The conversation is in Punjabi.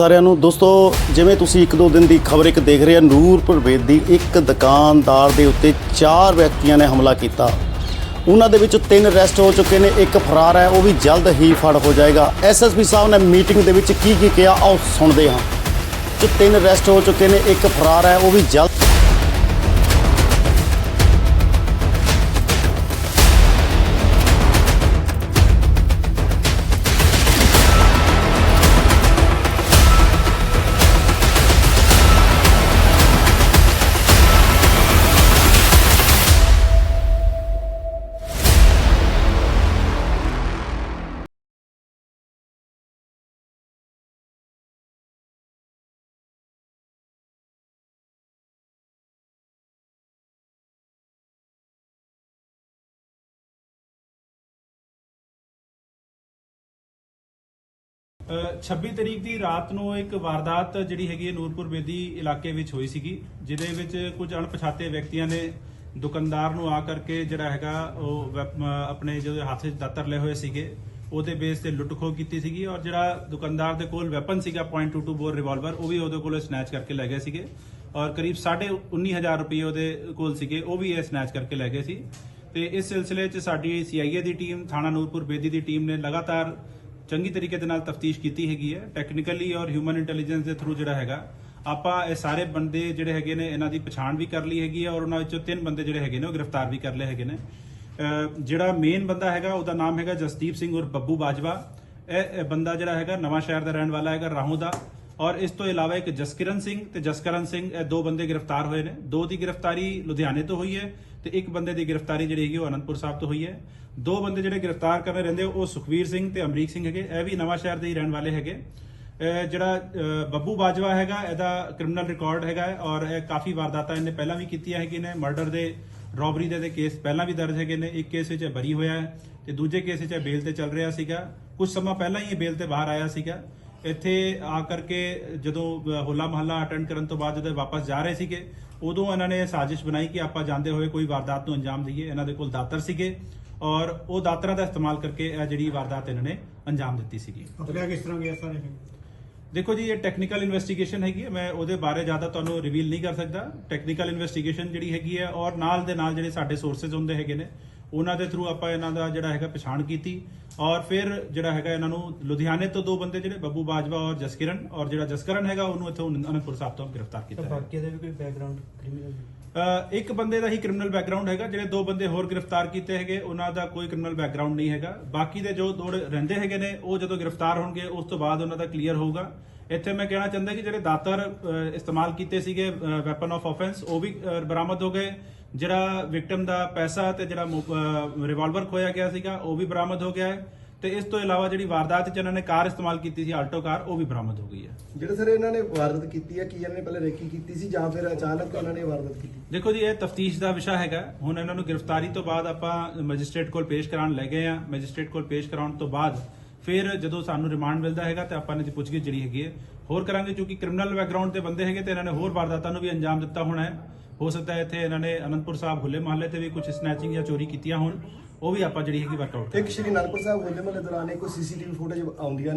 ਸਾਰਿਆਂ ਨੂੰ ਦੋਸਤੋ, ਜਿਵੇਂ ਤੁਸੀਂ ਇੱਕ ਦੋ ਦਿਨ ਦੀ ਖਬਰ ਇੱਕ ਦੇਖ ਰਹੇ ਹੋ ਨੂਰਪੁਰ ਵੇਦ ਦੀ ਇੱਕ ਦੁਕਾਨਦਾਰ ਦੇ ਉੱਤੇ ਚਾਰ ਵਿਅਕਤੀਆਂ ਨੇ ਹਮਲਾ ਕੀਤਾ। ਉਹਨਾਂ ਦੇ ਵਿੱਚੋਂ ਤਿੰਨ ਅਰੈਸਟ ਹੋ ਚੁੱਕੇ ਨੇ, ਇੱਕ ਫਰਾਰ ਹੈ, ਉਹ ਵੀ ਜਲਦ ਹੀ ਫੜ ਹੋ ਜਾਏਗਾ। ਐਸਐਸਪੀ ਸਾਹਿਬ ਨੇ ਮੀਟਿੰਗ ਦੇ ਵਿੱਚ ਕੀ ਕੀ ਕਿਹਾ, ਆਓ ਸੁਣਦੇ ਹਾਂ। ਜੋ ਤਿੰਨ ਅਰੈਸਟ ਹੋ ਚੁੱਕੇ ਨੇ, ਇੱਕ ਫਰਾਰ ਹੈ, ਉਹ ਵੀ ਜਲਦ 26 ਤਰੀਕ ਦੀ ਰਾਤ ਨੂੰ ਇੱਕ ਵਾਰਦਾਤ ਜਿਹੜੀ ਹੈਗੀ ਹੈ ਨੂਰਪੁਰ ਬੇਦੀ ਇਲਾਕੇ ਵਿੱਚ ਹੋਈ ਸੀਗੀ, ਜਿਹਦੇ ਵਿੱਚ ਕੁਝ ਅਣਪਛਾਤੇ ਵਿਅਕਤੀਆਂ ਨੇ ਦੁਕਾਨਦਾਰ ਨੂੰ ਆ ਕਰਕੇ ਜਿਹੜਾ ਹੈਗਾ ਉਹ ਵੈਪ- ਆਪਣੇ ਜਿਹੜੇ ਹੱਥ 'ਚ ਦਾਤਰ ਲਏ ਹੋਏ ਸੀਗੇ, ਉਹਦੇ ਬੇਸ ਤੇ ਲੁੱਟ ਖੋਹ ਕੀਤੀ ਸੀਗੀ ਔਰ ਜਿਹੜਾ ਦੁਕਾਨਦਾਰ ਦੇ ਕੋਲ ਵੈਪਨ ਸੀਗਾ .22 ਬੋਰ ਰਿਵਾਲਵਰ ਉਹ ਵੀ ਉਹਦੇ ਕੋਲੋਂ ਸਨੈਚ ਕਰਕੇ ਲੈ ਗਏ ਸੀਗੇ ਔਰ ਕਰੀਬ 19500 ਰੁਪਏ ਉਹਦੇ ਕੋਲ ਸੀਗੇ, ਉਹ ਵੀ ਇਹ ਸਨੈਚ ਕਰਕੇ ਲੈ ਗਏ ਸੀ। ਤੇ ਇਸ ਸਿਲਸਿਲੇ 'ਚ ਸਾਡੀ ਸੀਆਈਏ ਦੀ ਟੀਮ ਥਾਣਾ ਨੂਰਪੁਰ ਬੇਦੀ ਦੀ ਟੀਮ ਨੇ ਲਗਾਤਾਰ ਚੰਗੀ ਤਰੀਕੇ ਦੇ ਨਾਲ ਤਫਤੀਸ਼ ਕੀਤੀ ਹੈਗੀ ਹੈ। ਟੈਕਨੀਕਲੀ ਔਰ ਹਿਊਮਨ ਇੰਟੈਲੀਜੈਂਸ ਦੇ ਥਰੂ ਜਿਹੜਾ ਹੈਗਾ, ਆਪਾਂ ਇਹ ਸਾਰੇ ਬੰਦੇ ਜਿਹੜੇ ਹੈਗੇ ਨੇ, ਇਹਨਾਂ ਦੀ ਪਛਾਣ ਵੀ ਕਰ ਲਈ ਹੈਗੀ ਹੈ ਔਰ ਉਹਨਾਂ ਵਿੱਚੋਂ ਤਿੰਨ ਬੰਦੇ ਜਿਹੜੇ ਹੈਗੇ ਨੇ, ਉਹ ਗ੍ਰਿਫਤਾਰ ਵੀ ਕਰ ਲਏ ਹੈਗੇ ਨੇ। ਜਿਹੜਾ ਮੇਨ ਬੰਦਾ ਹੈਗਾ, ਉਹਦਾ ਨਾਮ ਹੈਗਾ ਜਸਦੀਪ ਸਿੰਘ ਔਰ ਬੱਬੂ ਬਾਜਵਾ। ਇਹ ਬੰਦਾ ਜਿਹੜਾ ਹੈਗਾ ਨਵਾਂ ਸ਼ਹਿਰ ਦਾ ਰਹਿਣ ਵਾਲਾ ਹੈਗਾ, ਰਾਹੋਂ ਦਾ। ਔਰ ਇਸ ਤੋਂ ਇਲਾਵਾ ਇੱਕ ਜਸਕਿਰਨ ਸਿੰਘ ਤੇ ਜਸਕਰਨ ਸਿੰਘ ਇਹ ਦੋ ਬੰਦੇ ਗ੍ਰਿਫਤਾਰ ਹੋਏ ਨੇ। ਦੋ ਦੀ ਗ੍ਰਿਫਤਾਰੀ ਲੁਧਿਆਣੇ ਤੋਂ ਹੋਈ ਹੈ। ਤੇ ਇੱਕ ਬੰਦੇ ਦੀ ਗ੍ਰਿਫਤਾਰੀ ਜਿਹੜੀ ਹੈਗੀ ਉਹ ਅਨੰਦਪੁਰ ਸਾਹਿਬ ਤੋਂ ਹੋਈ ਹੈ। ਦੋ ਬੰਦੇ ਜਿਹੜੇ ਗ੍ਰਿਫਤਾਰ ਕਰਨੇ ਰਹਿੰਦੇ ਉਹ ਸੁਖਵੀਰ ਸਿੰਘ ਤੇ ਅਮਰੀਕ ਸਿੰਘ ਹੈਗੇ। ਇਹ ਵੀ ਨਵਾਂ ਸ਼ਹਿਰ ਦੇ ਹੀ ਰਹਿਣ ਵਾਲੇ ਹੈਗੇ। ਜਿਹੜਾ ਬੱਬੂ ਬਾਜਵਾ ਹੈਗਾ, ਇਹਦਾ ਕ੍ਰਿਮੀਨਲ ਰਿਕਾਰਡ ਹੈਗਾ ਔਰ ਇਹ ਕਾਫੀ ਵਾਰਦਾਤਾਂ ਇਹਨੇ ਪਹਿਲਾਂ ਵੀ ਕੀਤੀਆਂ ਹੈਗੀਆਂ ਨੇ। ਮਰਡਰ ਦੇ ਰੋਬਰੀ ਦੇ ਦੇ ਕੇਸ ਪਹਿਲਾਂ ਵੀ ਦਰਜ ਹੈਗੇ ਨੇ। ਇੱਕ ਕੇਸ ਵਿੱਚ ਇਹ ਬਰੀ ਹੋਇਆ ਹੈ ਤੇ ਦੂਜੇ ਕੇਸ ਵਿੱਚ ਇਹ ਬੇਲ ਤੇ ਚੱਲ ਰਿਹਾ ਸੀਗਾ। ਕੁਝ ਸਮਾਂ ਪਹਿਲਾਂ ਹੀ ਇਹ ਬੇਲ ਤੇ ਬਾਹਰ ਆਇਆ ਸੀਗਾ। ਇੱਥੇ ਆ ਕਰਕੇ ਜਦੋਂ ਹੋਲਾ ਮਹੱਲਾ ਅਟੈਂਡ ਕਰਨ ਤੋਂ ਬਾਅਦ ਜਦੋਂ ਵਾਪਸ ਜਾ ਰਹੇ ਸੀਗੇ ਉਦੋਂ ਇਹਨਾਂ ਨੇ ਸਾਜ਼ਿਸ਼ ਬਣਾਈ ਕਿ ਆਪਾਂ ਜਾਂਦੇ ਹੋਏ ਕੋਈ ਵਾਰਦਾਤ ਨੂੰ ਅੰਜਾਮ ਦਈਏ। ਇਹਨਾਂ ਦੇ ਕੋਲ ਦਾਤਰ ਸੀਗੇ ਔਰ ਉਹ ਦਾਤਰਾਂ ਦਾ ਇਸਤੇਮਾਲ ਕਰਕੇ ਇਹ ਜਿਹੜੀ ਵਾਰਦਾਤ ਇਹਨਾਂ ਨੇ ਅੰਜਾਮ ਦਿੱਤੀ ਸੀਗੀ। ਪਕੜਿਆ ਕਿਸ ਤਰ੍ਹਾਂ ਗਿਆ ਸਾਰੇ ਦੇਖੋ ਜੀ ਇਹ ਟੈਕਨੀਕਲ ਇਨਵੈਸਟੀਗੇਸ਼ਨ ਹੈਗੀ ਹੈ। ਮੈਂ ਉਹਦੇ ਬਾਰੇ ਜ਼ਿਆਦਾ ਤੁਹਾਨੂੰ ਰਿਵੀਲ ਨਹੀਂ ਕਰ ਸਕਦਾ। ਟੈਕਨੀਕਲ ਇਨਵੈਸਟੀਗੇਸ਼ਨ ਜਿਹੜੀ ਹੈਗੀ ਹੈ ਔਰ ਨਾਲ ਦੇ ਨਾਲ ਜਿਹੜੇ ਸਾਡੇ ਸੋਰਸਸ ਹੁੰਦੇ ਹੈਗੇ ਨੇ ਉਹਨਾਂ ਦੇ ਥਰੂ ਆਪਾਂ ਇਹਨਾਂ ਦਾ ਜਿਹੜਾ ਹੈਗਾ ਪਛਾਣ ਕੀਤੀ ਔਰ ਫਿਰ ਜਿਹੜਾ ਹੈਗਾ ਇਹਨਾਂ ਨੂੰ ਲੁਧਿਆਣੇ ਤੋਂ ਦੋ ਬੰਦੇ ਜਿਹੜੇ ਬੱਬੂ ਬਾਜਵਾ ਔਰ ਜਸਕਿਰਨ ਔਰ ਜਿਹੜਾ ਜਸਕਰਨ ਹੈਗਾ ਉਹਨੂੰ ਇੱਥੋਂ ਅਨੰਦਪੁਰ ਸਾਹਿਬ ਤੋਂ ਗ੍ਰਿਫਤਾਰ ਕੀਤਾ ਹੈ ਬਾਕੀ ਦੇ ਵੀ ਕੋਈ ਬੈਕਗ੍ਰਾਉਂਡ ਕ੍ਰਿਮੀਨਲ ਇੱਕ ਬੰਦੇ ਦਾ ਹੀ ਕ੍ਰਿਮੀਨਲ ਬੈਕਗ੍ਰਾਉਂਡ ਹੈਗਾ ਜਿਹੜੇ ਦੋ ਬੰਦੇ ਹੋਰ ਗ੍ਰਿਫਤਾਰ ਕੀਤੇ ਹੈਗੇ ਉਹਨਾਂ ਦਾ ਕੋਈ ਕ੍ਰਿਮੀਨਲ ਬੈਕਗ੍ਰਾਉਂਡ ਨਹੀਂ ਹੈਗਾ। ਬਾਕੀ ਦੇ ਜੋ ਦੋ ਰਹਿੰਦੇ ਹੈਗੇ ਨੇ ਉਹ ਜਦੋਂ ਗ੍ਰਿਫਤਾਰ ਹੋਣਗੇ ਉਸ ਤੋਂ ਬਾਅਦ ਉਹਨਾਂ ਦਾ ਕਲੀਅਰ ਹੋਊਗਾ। ਇੱਥੇ ਮੈਂ ਕਹਿਣਾ ਚਾਹੁੰਦਾ ਕਿ ਜਿਹੜੇ ਦਾਤਰ ਇਸਤੇਮਾਲ ਕੀਤੇ ਸੀਗੇ ਵੈਪਨ ਆਫ ਆਫੈਂਸ ਉਹ ਵੀ ਬਰਾਮਦ ਹੋ ਗਏ। ਜਿਹੜਾ ਵਿਕਟਮ ਦਾ ਪੈਸਾ ਤੇ ਜਿਹੜਾ ਰਿਵਾਲਵਰ ਖੋਇਆ ਗਿਆ ਸੀਗਾ ਉਹ ਵੀ ਬਰਾਮਦ ਹੋ ਗਿਆ ਹੈ। ਤੇ ਇਸ ਤੋਂ ਇਲਾਵਾ ਜਿਹੜੀ ਵਾਰਦਾਤ 'ਚ ਇਹਨਾਂ ਨੇ ਕਾਰ ਇਸਤੇਮਾਲ ਕੀਤੀ ਸੀ ਆਲਟੋ ਕਾਰ ਉਹ ਵੀ ਬਰਾਮਦ ਹੋ ਗਈ ਹੈ। ਜਿਹੜੇ ਸਰ ਇਹਨਾਂ ਨੇ ਵਾਰਦਾਤ ਕੀਤੀ ਹੈ ਕੀ ਇਹਨਾਂ ਨੇ ਪਹਿਲੇ ਰੇਕੀ ਕੀਤੀ ਸੀ ਜਾਂ ਫਿਰ ਅਚਾਨਕ ਉਹਨਾਂ ਨੇ ਵਾਰਦਾਤ ਕੀਤੀ? ਦੇਖੋ ਜੀ ਇਹ ਤਫਤੀਸ਼ ਦਾ ਵਿਸ਼ਾ ਹੈਗਾ। ਹੁਣ ਇਹਨਾਂ ਨੂੰ ਗ੍ਰਿਫਤਾਰੀ ਤੋਂ ਬਾਅਦ ਆਪਾਂ ਮੈਜਿਸਟ੍ਰੇਟ ਕੋਲ ਪੇਸ਼ ਕਰਾਉਣ ਲੈ ਗਏ ਆ ਮੈਜਿਸਟ੍ਰੇਟ ਕੋਲ ਪੇਸ਼ ਕਰਾਉਣ ਤੋਂ ਬਾਅਦ ਫਿਰ ਜਦੋਂ ਸਾਨੂੰ ਰਿਮਾਂਡ ਮਿਲਦਾ ਹੈਗਾ ਤੇ ਆਪਾਂ ਇਹਨਾਂ ਦੀ ਪੁੱਛਗਿੱਛ ਜਿਹੜੀ ਹੈਗੀ ਹੈ, ਹੋਰ ਕਰਾਂਗੇ ਕਿਉਂਕਿ ਕ੍ਰਿਮੀਨਲ ਬੈਕਗ੍ਰਾਉਂਡ ਦੇ ਬੰਦੇ ਹੈਗੇ ਤੇ ਇਹਨਾਂ ਨੇ ਹੋਰ ਵਾਰਦਾਤਾਂ ਨੂੰ ਵੀ ਅੰਜਾਮ ਦਿੱਤਾ ਹੋਣਾ ਹੈ। ਹੋ ਸਕਦਾ ਹੈ ਇੱਥੇ ਇਹਨਾਂ ਨੇ ਅਨੰਦਪੁਰ ਸਾਹਿਬ ਹੁੱਲੇ ਮਹੱਲੇ ਤੇ ਵੀ ਕੁਝ ਸਨੈਚਿੰਗ ਜਾਂ ਚੋਰੀ ਕੀਤੀਆਂ ਹੋਣ, ਉਹ ਵੀ ਆਪਾਂ ਜਿਹੜੀ ਹੈਗੀ ਵਰਕਆਊਟ ਇੱਕ ਸ਼੍ਰੀ ਅਨੰਦਪੁਰ ਸਾਹਿਬ ਹੋਲੇ ਮਹੱਲੇ ਦੌਰਾਨ ਕੋਈ ਸੀਸੀਟੀਵੀ ਫੁਟੇਜ ਆਉਂਦੀਆਂ ਨੇ।